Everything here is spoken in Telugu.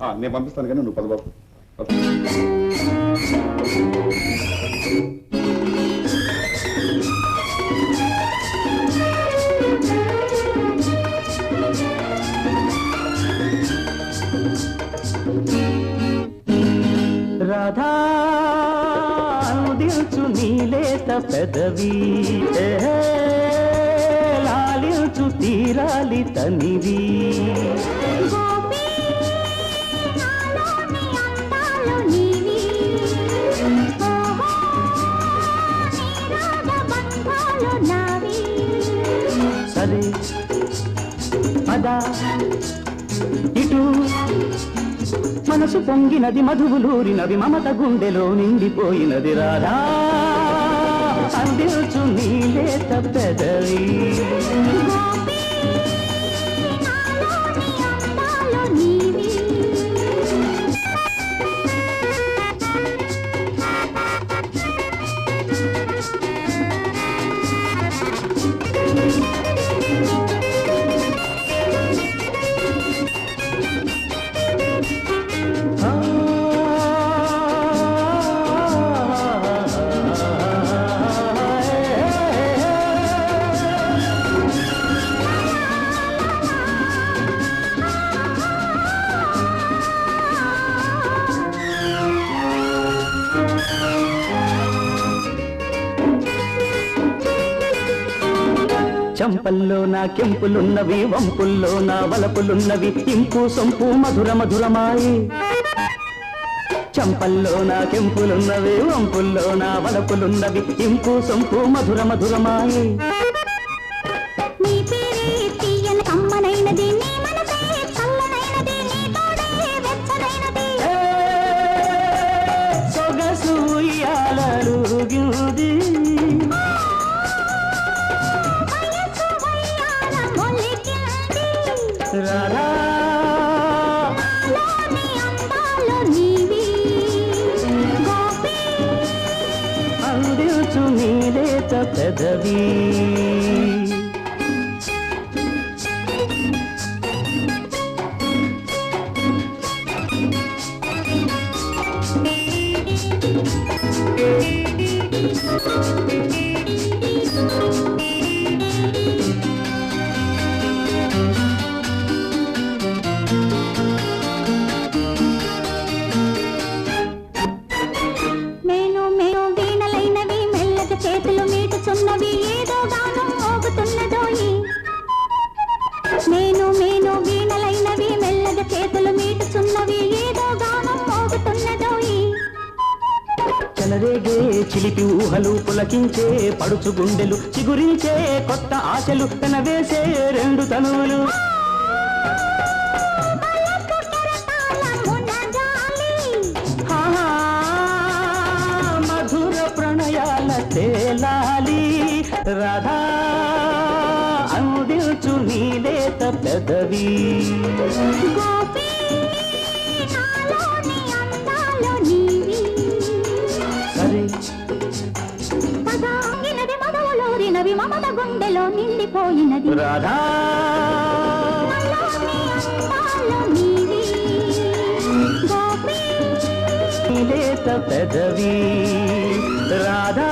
నేను పంపిస్తాను కానీ నువ్వు పదబాబు. రాధా అనుదించు నీలేత పెదవి. ఏ, లాలించు తీరాలి తనివి. పద ఇటు మనసు పొంగినది మధువులూరినవి మమత గుండెలో నిండిపోయినది రాధా. అందించు నీలే తప్పెదవి చంపల్లో నా కెంపులున్నవి వంపుల్లో నా వలపులున్నవి ఇంపు సొంపు మధుర మధురమాయి. చంపల్లో నా కెంపులున్నవి వంపుల్లో నా వలపులున్నవి ఇంపు సొంపు మధుర మధురమాయి. గోపి. అందించు నీలేత పెదవి. మేను చెలరేగే చిలిపి ఊహలు పులకించే పడుచు గుండెలు చిగురించే కొత్త ఆశలు పెనవేసే రెండు తనువులు. మధుర ప్రణయాల తేలాలి. రాధా అందించు నీలేత పెదవి. గోపి నాలోని నిండిపోయినది. రాధా! పెదవి. రాధా!